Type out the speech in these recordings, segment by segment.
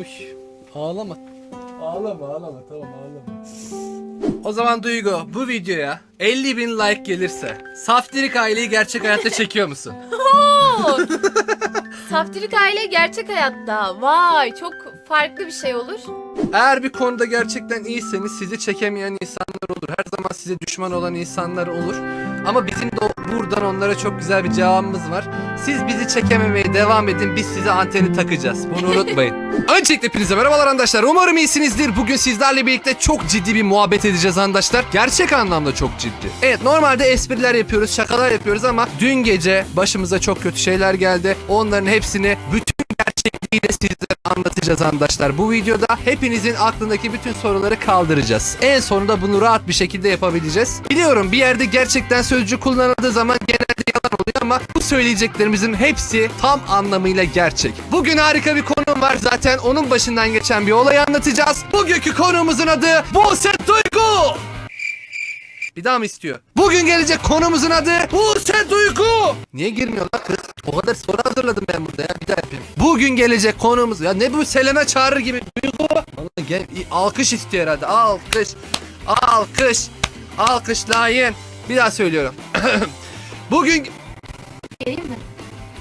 Uş. Ağlama. Ağlama ağlama tamam ağlama. O zaman Duygu bu videoya 50 bin like gelirse Saftirik aileyi gerçek hayatta çekiyor musun? Oo! Saftirik aile gerçek hayatta. Vay çok farklı bir şey olur. Eğer bir konuda gerçekten iyiseniz sizi çekemeyen insanlar olur. Her zaman size düşman olan insanlar olur. Ama bizim de buradan onlara çok güzel bir cevabımız var. Siz bizi çekememeye devam edin. Biz size anteni takacağız. Bunu unutmayın. Öncelikle hepinize merhabalar arkadaşlar. Umarım iyisinizdir. Bugün sizlerle birlikte çok ciddi bir muhabbet edeceğiz arkadaşlar. Gerçek anlamda çok ciddi. Evet normalde espriler yapıyoruz, şakalar yapıyoruz ama dün gece başımıza çok kötü şeyler geldi. Onların hepsini bütün gerçekliğiyle sizlere anlatacağız arkadaşlar. Bu videoda hepinizin aklındaki bütün soruları kaldıracağız. En sonunda bunu rahat bir şekilde yapabileceğiz. Biliyorum bir yerde gerçekten sözcük kullanıldığı zaman genelde yalan oluyor ama bu söyleyeceklerimizin hepsi tam anlamıyla gerçek. Bugün harika bir konum var zaten onun başından geçen bir olayı anlatacağız. Bugünkü konuğumuzun adı Buse Duygu. Bir daha mı istiyor? Bugün gelecek konumuzun adı Buse Duygu. Niye girmiyor lan kız? O kadar soru hazırladım ben burada ya. Bir daha yapayım. Bugün gelecek konumuz. Ya ne bu Selena çağırır gibi. Duygu. Vallahi gel, alkış istiyor herhalde. Alkış. Alkış. Alkışlayın. Bir daha söylüyorum. Bugün Geleyim mi?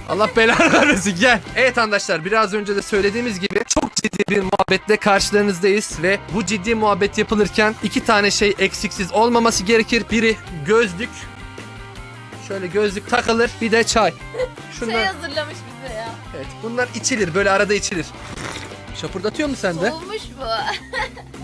Allah belanı vermesin gel. Evet arkadaşlar biraz önce de söylediğimiz gibi çok ciddi bir muhabbetle karşılarınızdayız ve bu ciddi muhabbet yapılırken iki tane şey eksiksiz olmaması gerekir. Biri gözlük. Şöyle gözlük takılır bir de çay. Şunlar Şey hazırlamış bize ya. evet bunlar içilir böyle arada içilir. Şapırdatıyor mu sen de? Olmuş bu.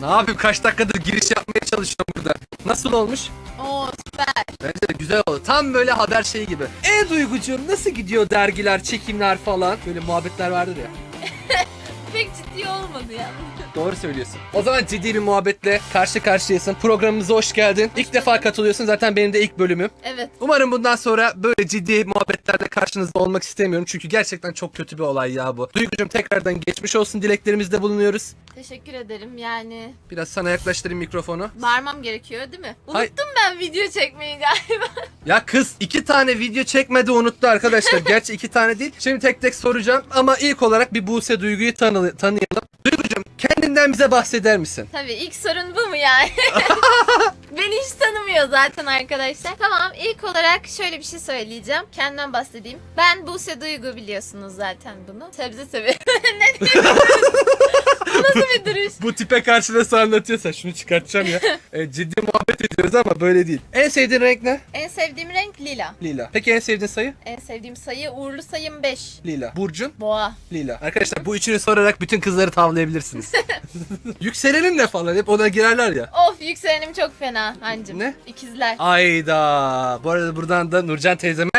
Ne yapayım kaç dakikadır giriş yapmaya çalışıyorum burada. Nasıl olmuş? Oo süper. Bence de güzel oldu. Tam böyle haber şeyi gibi. E Duygucuğum nasıl gidiyor dergiler, çekimler falan? Böyle muhabbetler vardır ya. Pek ciddi olmadı ya. Doğru söylüyorsun. O zaman ciddi bir muhabbetle karşı karşıyasın. Programımıza hoş geldin. İlk defa katılıyorsun. Zaten benim de ilk bölümüm. Evet. Umarım bundan sonra böyle ciddi muhabbetlerde karşınızda olmak istemiyorum. Çünkü gerçekten çok kötü bir olay ya bu. Duygucuğum tekrardan geçmiş olsun dileklerimizde bulunuyoruz. Teşekkür ederim yani. Biraz sana yaklaştırayım mikrofonu. Bağırmam gerekiyor değil mi? Unuttum ben video çekmeyi galiba. Ya kız iki tane video çekmedi unuttu arkadaşlar. Gerçi iki tane değil. Şimdi tek tek soracağım. Ama ilk olarak bir Buse Duygu'yu tanı- tanıyalım. Duygucuğum kendinden bize bahseder misin? Tabii ilk sorun bu mu yani? Beni hiç tanımıyor zaten arkadaşlar. Tamam ilk olarak şöyle bir şey söyleyeceğim. Kendimden bahsedeyim. Ben Buse Duygu biliyorsunuz zaten bunu. Sebze seviyorum. ne? Nasıl bir duruş? Bu tipe karşı nasıl anlatıyorsan şunu çıkartacağım ya. E, ciddi muhabbet ediyoruz ama böyle değil. En sevdiğin renk ne? En sevdiğim renk lila. Lila. Peki en sevdiğin sayı? En sevdiğim sayı uğurlu sayım 5. Lila. Burcun? Boğa. Lila. Arkadaşlar bu üçünü sorarak bütün kızları tavlayabilirsiniz. Yükselenin ne falan hep ona girerler ya. Of yükselenim çok fena hancım. Ne? İkizler. Ayda. Bu arada buradan da Nurcan teyzeme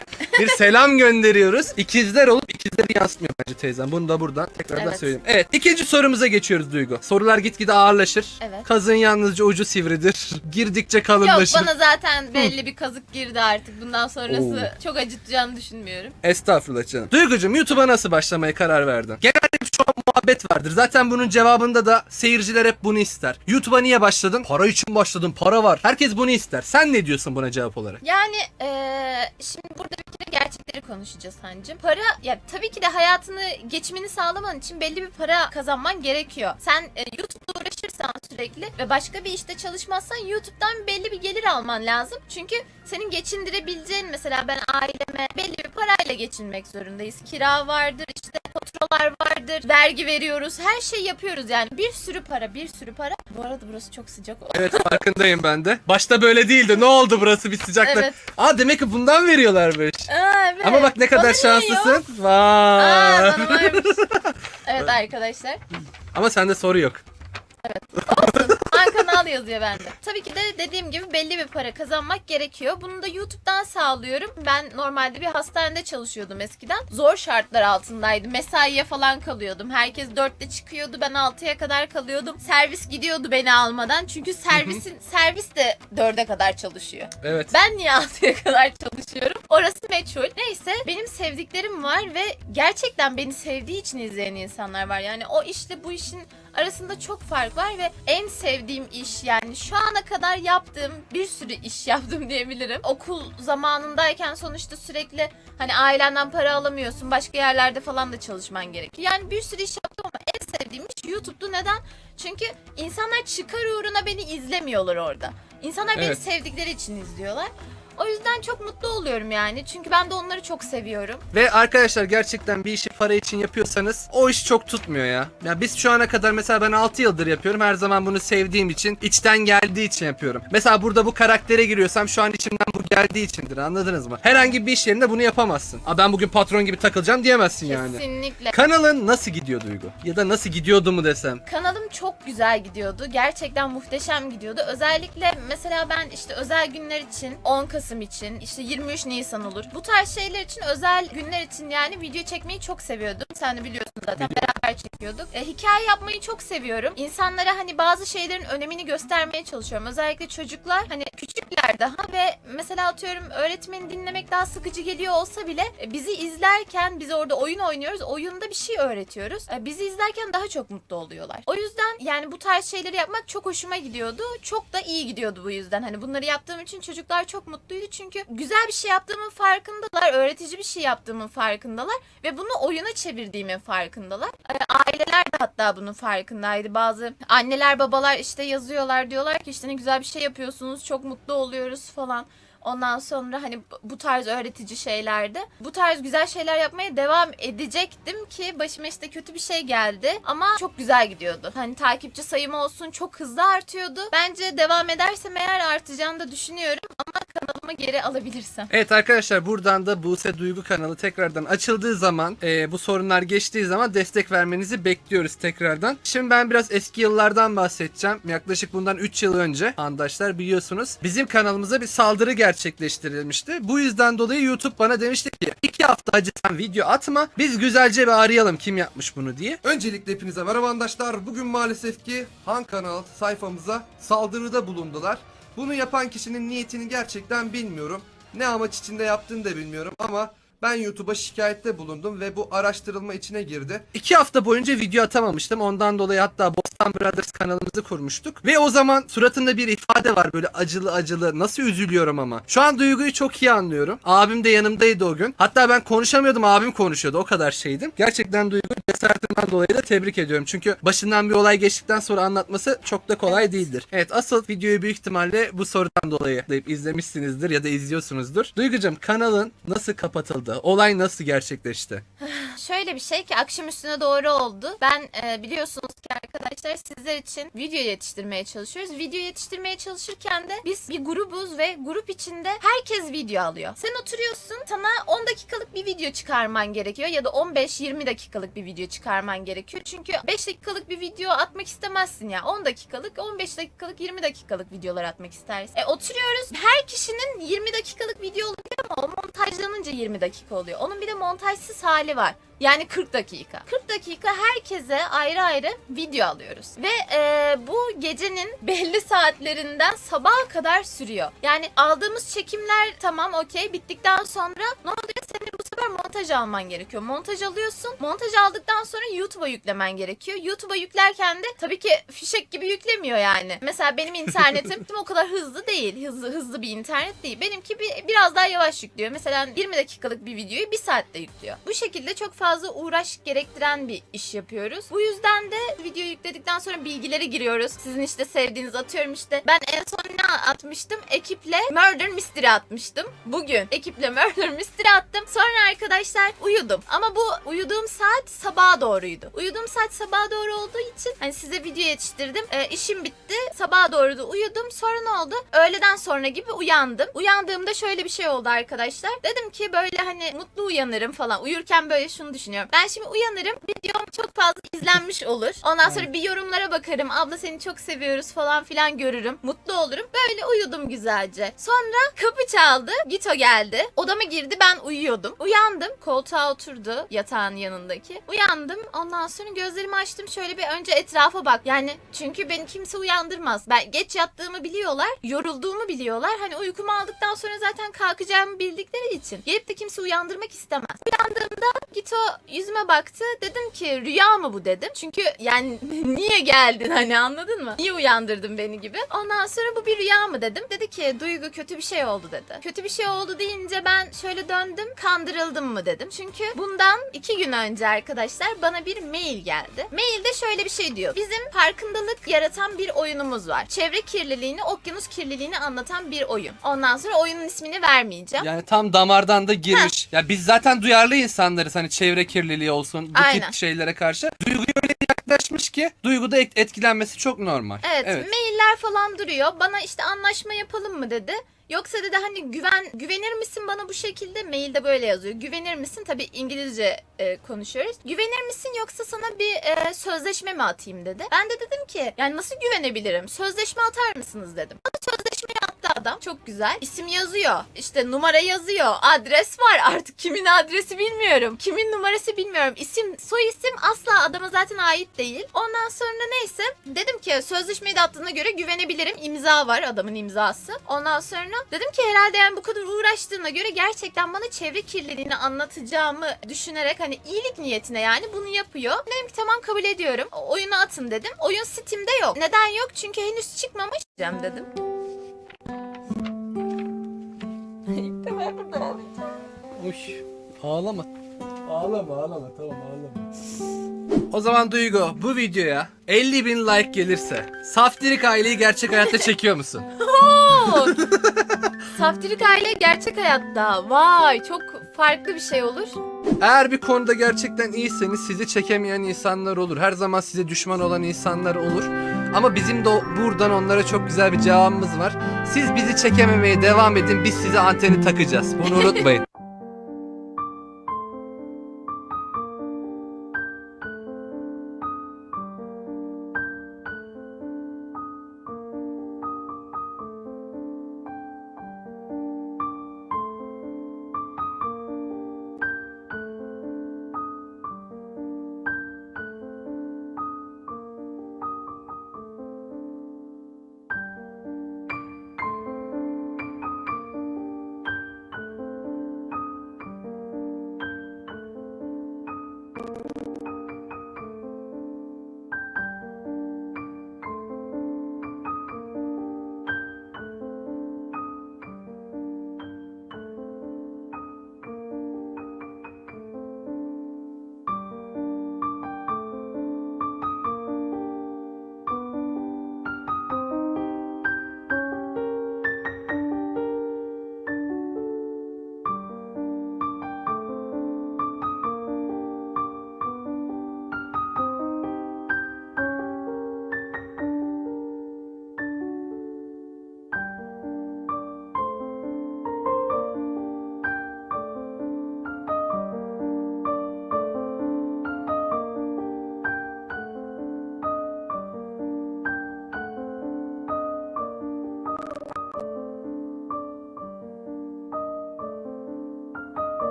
bir selam gönderiyoruz. İkizler olup ikizleri yansıtmıyor bence teyzem. Bunu da buradan tekrardan Evet. söyleyeyim. Evet ikinci sorumuza geçiyoruz Duygu. Sorular gitgide ağırlaşır. Evet. Kazın yalnızca ucu sivridir. Girdikçe Yok kalınlaşır. bana zaten belli bir kazık girdi artık. Bundan sonrası çok acıtacağını düşünmüyorum. Estağfurullah canım. Duygucuğum YouTube'a nasıl başlamaya karar verdin? Genelde bir çok muhabbet vardır. Zaten bunun cevabında da seyirciler hep bunu ister. YouTube'a niye başladın? Para için başladım. Para var. Herkes bunu ister. Sen ne diyorsun buna cevap olarak? Yani eee, şimdi burada bir kere gerçekleri konuşacağız hancım. Para ya tabii ki de hayatını geçimini sağlaman için belli bir para kazanman gerekiyor. Sen e, YouTube'da uğraşırsan sürekli ve başka bir işte çalışmazsan YouTube'dan belli bir gelir alman lazım. Çünkü senin geçindirebileceğin mesela ben aileme belli bir parayla geçinmek zorundayız. Kira vardır, işte faturalar vardır, vergi veriyoruz, her şey yapıyoruz yani. Bir sürü para, bir sürü para. Bu arada burası çok sıcak. Evet farkındayım ben de. Başta böyle değildi. Ne oldu burası bir sıcakta? Evet. Aa demek ki bundan veriyorlarmış. Aa, evet. Ama bak ne kadar Bana şanslısın. Aa, Vay. bana varmış. evet arkadaşlar. Ama sende soru yok. Kanal yazıyor bende. Tabii ki de dediğim gibi belli bir para kazanmak gerekiyor. Bunu da YouTube'dan sağlıyorum. Ben normalde bir hastanede çalışıyordum eskiden. Zor şartlar altındaydı. Mesaiye falan kalıyordum. Herkes 4'te çıkıyordu. Ben 6'ya kadar kalıyordum. Servis gidiyordu beni almadan. Çünkü servisin servis de 4'e kadar çalışıyor. Evet. Ben niye 6'ya kadar çalışıyorum? Orası meçhul. Neyse benim sevdiklerim var ve gerçekten beni sevdiği için izleyen insanlar var. Yani o işle bu işin arasında çok fark var ve en sevdiğim iş yani şu ana kadar yaptığım bir sürü iş yaptım diyebilirim. Okul zamanındayken sonuçta sürekli hani ailenden para alamıyorsun. Başka yerlerde falan da çalışman gerekiyor. Yani bir sürü iş yaptım ama en sevdiğim iş YouTube'du. Neden? Çünkü insanlar çıkar uğruna beni izlemiyorlar orada. İnsanlar beni Evet. sevdikleri için izliyorlar. O yüzden çok mutlu oluyorum yani. Çünkü ben de onları çok seviyorum. Ve arkadaşlar gerçekten bir işi para için yapıyorsanız o iş çok tutmuyor ya. Ya biz şu ana kadar mesela ben 6 yıldır yapıyorum. Her zaman bunu sevdiğim için, içten geldiği için yapıyorum. Mesela burada bu karaktere giriyorsam şu an içimden bu geldiği içindir. Anladınız mı? Herhangi bir iş yerinde bunu yapamazsın. Aa ben bugün patron gibi takılacağım diyemezsin yani. Kesinlikle. Kanalın nasıl gidiyor Duygu? Ya da nasıl gidiyordu mu desem? Kanalım çok güzel gidiyordu. Gerçekten muhteşem gidiyordu. Özellikle mesela ben işte özel günler için 10 Kasım için işte 23 Nisan olur. Bu tarz şeyler için özel günler için yani video çekmeyi çok seviyordum. Sen de biliyorsun zaten beraber çekiyorduk. E, hikaye yapmayı çok seviyorum. İnsanlara hani bazı şeylerin önemini göstermeye çalışıyorum. Özellikle çocuklar hani küçükler daha ve mesela atıyorum öğretmeni dinlemek daha sıkıcı geliyor olsa bile e, bizi izlerken biz orada oyun oynuyoruz. Oyunda bir şey öğretiyoruz. E, bizi izlerken daha çok mutlu oluyorlar. O yüzden yani bu tarz şeyleri yapmak çok hoşuma gidiyordu. Çok da iyi gidiyordu bu yüzden. Hani bunları yaptığım için çocuklar çok mutluydu. Çünkü güzel bir şey yaptığımın farkındalar. Öğretici bir şey yaptığımın farkındalar. Ve bunu oyuna çevirdiğimin farkındalar. E, aileler de hatta bunun farkındaydı. Bazı anneler babalar işte yazıyorlar diyorlar ki işte ne güzel bir şey yapıyorsunuz. Çok mutlu oluyoruz falan. Ondan sonra hani bu- tarz öğretici şeylerde bu tarz güzel şeyler yapmaya devam edecektim ki başıma işte kötü bir şey geldi ama çok güzel gidiyordu. Hani takipçi sayım olsun çok hızlı artıyordu. Bence devam edersem eğer artacağını da düşünüyorum ama kanalımı geri alabilirsem. Evet arkadaşlar buradan da Buse Duygu kanalı tekrardan açıldığı zaman e, bu sorunlar geçtiği zaman destek vermenizi bekliyoruz tekrardan. Şimdi ben biraz eski yıllardan bahsedeceğim. Yaklaşık bundan 3 yıl önce arkadaşlar biliyorsunuz bizim kanalımıza bir saldırı gerçekleştirilmişti. Bu yüzden dolayı YouTube bana demişti ki 2 hafta acı sen video atma biz güzelce bir arayalım kim yapmış bunu diye. Öncelikle hepinize merhaba arkadaşlar. Bugün maalesef ki Han kanal sayfamıza saldırıda bulundular. Bunu yapan kişinin niyetini gerçekten bilmiyorum. Ne amaç içinde yaptığını da bilmiyorum ama ben YouTube'a şikayette bulundum ve bu araştırılma içine girdi. İki hafta boyunca video atamamıştım. Ondan dolayı hatta Bostan Brothers kanalımızı kurmuştuk. Ve o zaman suratında bir ifade var böyle acılı acılı. Nasıl üzülüyorum ama. Şu an duyguyu çok iyi anlıyorum. Abim de yanımdaydı o gün. Hatta ben konuşamıyordum abim konuşuyordu. O kadar şeydim. Gerçekten duygu cesaretinden dolayı da tebrik ediyorum. Çünkü başından bir olay geçtikten sonra anlatması çok da kolay değildir. Evet asıl videoyu büyük ihtimalle bu sorudan dolayı izlemişsinizdir ya da izliyorsunuzdur. Duygucum kanalın nasıl kapatıldı? Olay nasıl gerçekleşti? Şöyle bir şey ki akşam üstüne doğru oldu. Ben e, biliyorsunuz ki arkadaşlar sizler için video yetiştirmeye çalışıyoruz. Video yetiştirmeye çalışırken de biz bir grubuz ve grup içinde herkes video alıyor. Sen oturuyorsun sana 10 dakikalık bir video çıkarman gerekiyor ya da 15-20 dakikalık bir video çıkarman gerekiyor. Çünkü 5 dakikalık bir video atmak istemezsin ya. 10 dakikalık, 15 dakikalık, 20 dakikalık videolar atmak istersin. E, oturuyoruz. Her kişinin 20 dakikalık video olabilir ama o montajlanınca 20 dakika oluyor. Onun bir de montajsız hali var. Yani 40 dakika. 40 dakika herkese ayrı ayrı video alıyoruz. Ve e, bu gecenin belli saatlerinden sabaha kadar sürüyor. Yani aldığımız çekimler tamam okey bittikten sonra ne oluyor? Senin sefer montaj alman gerekiyor. Montaj alıyorsun. Montaj aldıktan sonra YouTube'a yüklemen gerekiyor. YouTube'a yüklerken de tabii ki fişek gibi yüklemiyor yani. Mesela benim internetim o kadar hızlı değil. Hızlı hızlı bir internet değil. Benimki bir, biraz daha yavaş yüklüyor. Mesela 20 dakikalık bir videoyu bir saatte yüklüyor. Bu şekilde çok fazla uğraş gerektiren bir iş yapıyoruz. Bu yüzden de video yükledikten sonra bilgileri giriyoruz. Sizin işte sevdiğiniz atıyorum işte. Ben en son ne atmıştım? Ekiple Murder Mystery atmıştım. Bugün ekiple Murder Mystery attım. Sonra arkadaşlar uyudum. Ama bu uyuduğum saat sabaha doğruydu. Uyuduğum saat sabaha doğru olduğu için hani size video yetiştirdim. Ee, işim bitti. Sabaha doğru da uyudum. Sonra ne oldu? Öğleden sonra gibi uyandım. Uyandığımda şöyle bir şey oldu arkadaşlar. Dedim ki böyle hani mutlu uyanırım falan. Uyurken böyle şunu düşünüyorum. Ben şimdi uyanırım. Videom çok fazla izlenmiş olur. Ondan sonra bir yorumlara bakarım. Abla seni çok seviyoruz falan filan görürüm. Mutlu olurum. Böyle uyudum güzelce. Sonra kapı çaldı. Gito geldi. Odama girdi. Ben uyuyordum. Uyandım. Koltuğa oturdu yatağın yanındaki. Uyandım. Ondan sonra gözlerimi açtım. Şöyle bir önce etrafa bak. Yani çünkü beni kimse uyandırmaz. Ben geç yattığımı biliyorlar. Yorulduğumu biliyorlar. Hani uykumu aldıktan sonra zaten kalkacağımı bildikleri için. Gelip de kimse uyandırmak istemez. Uyandığımda Gito yüzüme baktı. Dedim ki rüya mı bu dedim. Çünkü yani niye geldin hani anladın mı? Niye uyandırdın beni gibi. Ondan sonra bu bir rüya mı dedim. Dedi ki Duygu kötü bir şey oldu dedi. Kötü bir şey oldu deyince ben şöyle döndüm. Kandırıldım mı dedim. Çünkü bundan iki gün önce arkadaşlar bana bir mail geldi. Mailde şöyle bir şey diyor. Bizim farkındalık yaratan bir oyunumuz var. Çevre kirliliğini, okyanus kirliliğini anlatan bir oyun. Ondan sonra oyunun ismini vermeyeceğim. Yani tam damardan da girmiş. Ya biz zaten duyarlı insanlarız hani çevre kirliliği olsun bu Aynen. tip şeylere karşı. Bir yaklaşmış ki duyguda et- etkilenmesi çok normal. Evet, mailler falan duruyor. Bana işte anlaşma yapalım mı dedi. Yoksa dedi hani güven güvenir misin bana bu şekilde mailde böyle yazıyor. Güvenir misin? Tabii İngilizce e, konuşuyoruz. Güvenir misin yoksa sana bir e, sözleşme mi atayım dedi. Ben de dedim ki yani nasıl güvenebilirim? Sözleşme atar mısınız dedim. Bana sözleşmeyi attı adam. Çok güzel. İsim yazıyor. İşte numara yazıyor. Adres var. Artık kimin adresi bilmiyorum. Kimin numarası bilmiyorum. İsim, soy isim asla adama zaten ait değil. Ondan sonra neyse dedim ki sözleşmeyi de attığına göre güvenebilirim. İmza var adamın imzası. Ondan sonra dedim ki herhalde yani bu kadar uğraştığına göre gerçekten bana çevre kirliliğini anlatacağımı düşünerek hani iyilik niyetine yani bunu yapıyor. Dedim ki tamam kabul ediyorum. Oyunu atın dedim. Oyun Steam'de yok. Neden yok? Çünkü henüz çıkmamış dedim. Uy, ağlama. Ağlama ağlama tamam ağlama. O zaman Duygu bu videoya 50 bin like gelirse Saftirik aileyi gerçek hayatta çekiyor musun? Saftirik aile gerçek hayatta. Vay çok farklı bir şey olur. Eğer bir konuda gerçekten iyiyseniz sizi çekemeyen insanlar olur. Her zaman size düşman olan insanlar olur. Ama bizim de buradan onlara çok güzel bir cevabımız var. Siz bizi çekememeye devam edin. Biz size anteni takacağız. Bunu unutmayın.